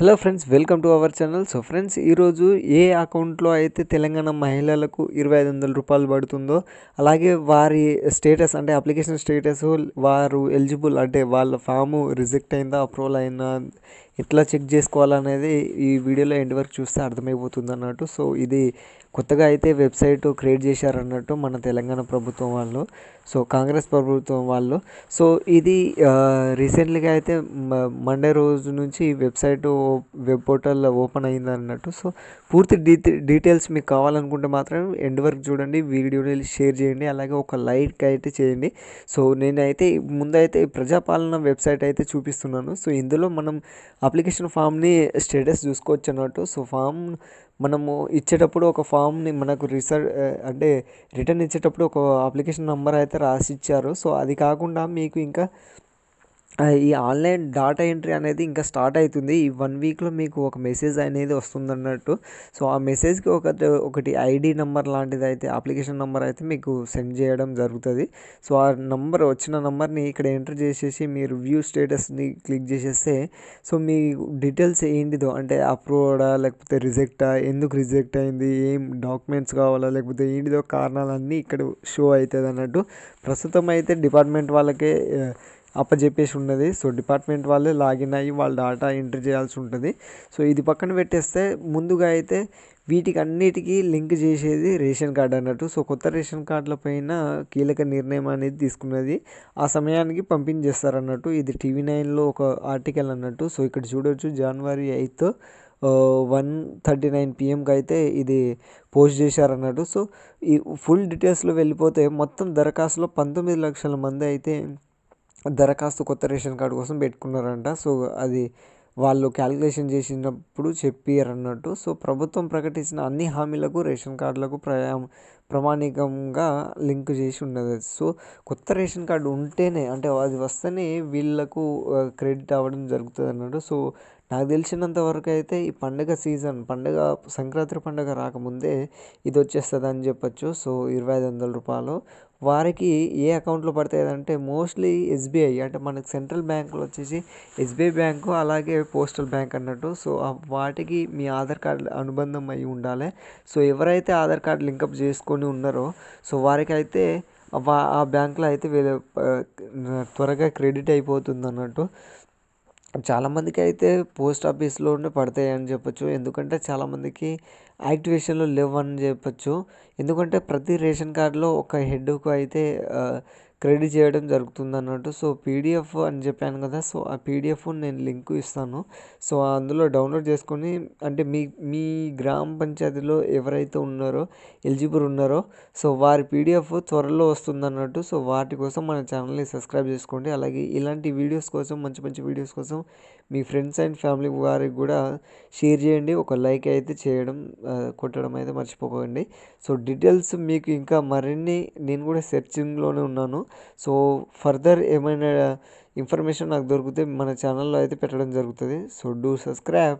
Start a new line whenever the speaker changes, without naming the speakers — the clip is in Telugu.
Hello friends welcome to our channel so friends ఈరోజు ఏ అకౌంట్లో అయితే తెలంగాణ మహిళలకు ఇరవై ఐదు వందల రూపాయలు పడుతుందో అలాగే వారి స్టేటస్ అంటే అప్లికేషన్ స్టేటస్ వారు ఎలిజిబుల్ అంటే వాళ్ళ ఫాము రిజెక్ట్ అయిందా అప్రూవల్ అయిందా ఎట్లా చెక్ చేసుకోవాలనేది ఈ వీడియోలో ఎండ్ వరకు చూస్తే అర్థమైపోతుంది అన్నట్టు సో ఇది కొత్తగా అయితే వెబ్సైట్ క్రియేట్ చేశారన్నట్టు మన తెలంగాణ ప్రభుత్వం వాళ్ళు సో కాంగ్రెస్ ప్రభుత్వం వాళ్ళు. సో ఇది రీసెంట్లీగా అయితే మండే రోజు నుంచి వెబ్సైట్ వెబ్ పోర్టల్ ఓపెన్ అయింది అన్నట్టు సో పూర్తి డీటె డీటెయిల్స్ మీకు కావాలనుకుంటే మాత్రం ఎండ్ వరకు చూడండి వీడియోని షేర్ చేయండి అలాగే ఒక లైక్ అయితే చేయండి. సో నేనైతే ముందైతే ప్రజాపాలన వెబ్సైట్ అయితే చూపిస్తున్నాను. సో ఇందులో మనం అప్లికేషన్ ఫామ్ని స్టేటస్ చూసుకోవచ్చు అన్నట్టు సో ఫామ్ మనము ఇచ్చేటప్పుడు ఒక ఫామ్ని మనకు రిసర్ అంటే రిటర్న్ ఇచ్చేటప్పుడు ఒక అప్లికేషన్ నెంబర్ అయితే రాసి ఇచ్చారు సో అది కాకుండా మీకు ఇంకా ఈ ఆన్లైన్ డాటా ఎంట్రీ అనేది ఇంకా స్టార్ట్ అవుతుంది. ఈ వన్ వీక్లో మీకు ఒక మెసేజ్ అనేది వస్తుంది అన్నట్టు సో ఆ మెసేజ్కి ఒక ఒకటి ఐడి నెంబర్ లాంటిది అయితే అప్లికేషన్ నెంబర్ అయితే మీకు సెండ్ చేయడం జరుగుతుంది. సో ఆ నెంబర్ వచ్చిన నెంబర్ని ఇక్కడ ఎంటర్ చేసేసి మీరు వ్యూ స్టేటస్ని క్లిక్ చేసేస్తే సో మీ డీటెయిల్స్ ఏంటిదో అంటే అప్రూవ్డా లేకపోతే రిజెక్టా ఎందుకు రిజెక్ట్ అయింది ఏం డాక్యుమెంట్స్ కావాలా లేకపోతే ఏంటిదో కారణాలన్నీ ఇక్కడ షో అవుతుంది అన్నట్టు ప్రస్తుతం అయితే డిపార్ట్మెంట్ వాళ్ళకే అప్పచెప్పేసి ఉన్నది. సో డిపార్ట్మెంట్ వాళ్ళే లాగిన్ అయ్యి వాళ్ళ డాటా ఎంట్రీ చేయాల్సి ఉంటుంది. సో ఇది పక్కన పెట్టేస్తే ముందుగా అయితే వీటికి అన్నిటికీ లింక్ చేసేది రేషన్ కార్డు అన్నట్టు. సో కొత్త రేషన్ కార్డుల పైన కీలక నిర్ణయం అనేది తీసుకున్నది. ఆ సమయానికి పంపించేస్తారన్నట్టు. ఇది టీవీ నైన్లో ఒక ఆర్టికల్ అన్నట్టు. సో ఇక్కడ చూడవచ్చు జనవరి ఎయిత్ వన్ థర్టీ నైన్ పిఎంకి అయితే ఇది పోస్ట్ చేశారన్నట్టు. సో ఈ ఫుల్ డీటెయిల్స్లో వెళ్ళిపోతే మొత్తం దరఖాస్తులో పంతొమ్మిది లక్షల మంది అయితే దరఖాస్తు కొత్త రేషన్ కార్డు కోసం పెట్టుకున్నారంట. సో అది వాళ్ళు క్యాలిక్యులేషన్ చేసినప్పుడు చెప్పారన్నట్టు. సో ప్రభుత్వం ప్రకటించిన అన్ని హామీలకు రేషన్ కార్డులకు ప్రయా ప్రామాణికంగా లింక్ చేసి ఉన్నది సో కొత్త రేషన్ కార్డు ఉంటేనే అంటే అది వస్తేనే వీళ్ళకు క్రెడిట్ అవ్వడం జరుగుతుంది అన్నట్టు సో నాకు తెలిసినంత వరకు అయితే ఈ పండుగ సీజన్ పండగ సంక్రాంతి పండుగ రాకముందే ఇది వచ్చేస్తుంది అని చెప్పచ్చు. సో ఇరవై ఐదు వందల రూపాయలు. వారికి ఏ అకౌంట్లో పడతాయి అంటే మోస్ట్లీ ఎస్బీఐ అంటే మనకి సెంట్రల్ బ్యాంకులో వచ్చేసి ఎస్బీఐ బ్యాంకు అలాగే పోస్టల్ బ్యాంక్ అన్నట్టు. సో వాటికి మీ ఆధార్ కార్డు అనుబంధం అయి ఉండాలి. సో ఎవరైతే ఆధార్ కార్డు లింకప్ చేసుకొని ఉన్నారో. సో వారికి అయితే ఆ బ్యాంకులో అయితే త్వరగా క్రెడిట్ అయిపోతుంది అన్నట్టు. చాలామందికి అయితే పోస్ట్ ఆఫీస్లోనే పడతాయి అని చెప్పొచ్చు. ఎందుకంటే చాలామందికి యాక్టివేషన్లో లేవని చెప్పొచ్చు. ఎందుకంటే ప్రతి రేషన్ కార్డులో ఒక హెడ్కు అయితే క్రెడిట్ చేయడం జరుగుతుంది అన్నట్టు సో పీడిఎఫ్ అని చెప్పాను కదా సో ఆ పీడిఎఫ్ నేను లింక్ ఇస్తాను. సో అందులో డౌన్లోడ్ చేసుకొని అంటే మీ మీ గ్రామ పంచాయతీలో ఎవరైతే ఉన్నారో ఎలిజిబుల్ ఉన్నారో సో వారి పీడిఎఫ్ త్వరలో వస్తుంది అన్నట్టు సో వాటి కోసం మన ఛానల్ని సబ్స్క్రైబ్ చేసుకోండి. అలాగే ఇలాంటి వీడియోస్ కోసం మంచి మంచి వీడియోస్ కోసం మీ ఫ్రెండ్స్ అండ్ ఫ్యామిలీ వారికి కూడా షేర్ చేయండి. ఒక లైక్ అయితే చేయడం కొట్టడం అయితే మర్చిపోకండి. సో డీటెయిల్స్ మీకు ఇంకా మరిన్ని నేను కూడా సెర్చింగ్లోనే ఉన్నాను. సో ఫర్దర్ ఏమైనా ఇన్ఫర్మేషన్ నాకు దొరికితే మన ఛానల్లో అయితే పెట్టడం జరుగుతుంది. So do subscribe